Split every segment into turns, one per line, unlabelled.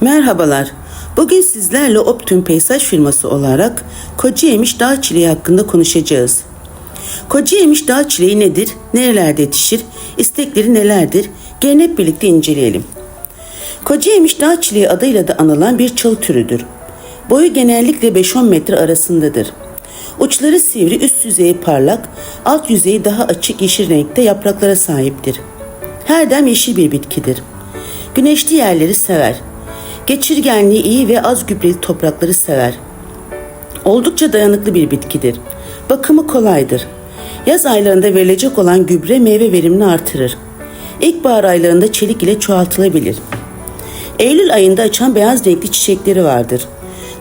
Merhabalar. Bugün sizlerle Optüm Peyzaj firması olarak Kocayemiş Dağ Çileği hakkında konuşacağız. Kocayemiş Dağ Çileği nedir? Nerelerde yetişir? İstekleri nelerdir? Gelin hep birlikte inceleyelim. Kocayemiş Dağ Çileği adıyla da anılan bir çalı türüdür. Boyu genellikle 5-10 metre arasındadır. Uçları sivri, üst yüzeyi parlak, alt yüzeyi daha açık yeşil renkte yapraklara sahiptir. Her dem yeşil bir bitkidir. Güneşli yerleri sever. Geçirgenliği iyi ve az gübreli toprakları sever. Oldukça dayanıklı bir bitkidir. Bakımı kolaydır. Yaz aylarında verilecek olan gübre meyve verimini artırır. İlkbahar aylarında çelik ile çoğaltılabilir. Eylül ayında açan beyaz renkli çiçekleri vardır.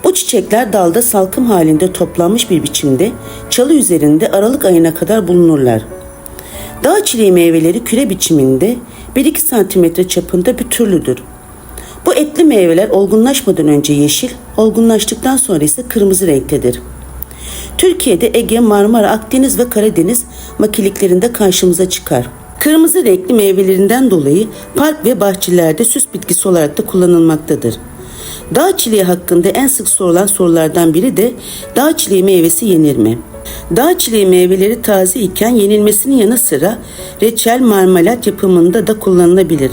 Bu çiçekler dalda salkım halinde toplanmış bir biçimde çalı üzerinde Aralık ayına kadar bulunurlar. Dağ çileği meyveleri küre biçiminde 1-2 santimetre çapında bir türlüdür. Bu etli meyveler olgunlaşmadan önce yeşil, olgunlaştıktan sonra ise kırmızı renktedir. Türkiye'de Ege, Marmara, Akdeniz ve Karadeniz makiliklerinde karşımıza çıkar. Kırmızı renkli meyvelerinden dolayı park ve bahçelerde süs bitkisi olarak da kullanılmaktadır. Dağ çileği hakkında en sık sorulan sorulardan biri de dağ çileği meyvesi yenir mi? Dağ çileği meyveleri taze iken yenilmesinin yanı sıra reçel, marmelat yapımında da kullanılabilir.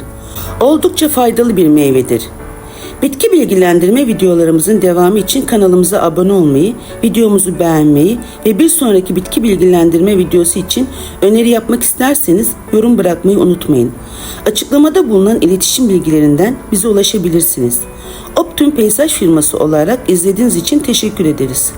Oldukça faydalı bir meyvedir. Bitki bilgilendirme videolarımızın devamı için kanalımıza abone olmayı, videomuzu beğenmeyi ve bir sonraki bitki bilgilendirme videosu için öneri yapmak isterseniz yorum bırakmayı unutmayın. Açıklamada bulunan iletişim bilgilerinden bize ulaşabilirsiniz. Optüm Peyzaj firması olarak izlediğiniz için teşekkür ederiz.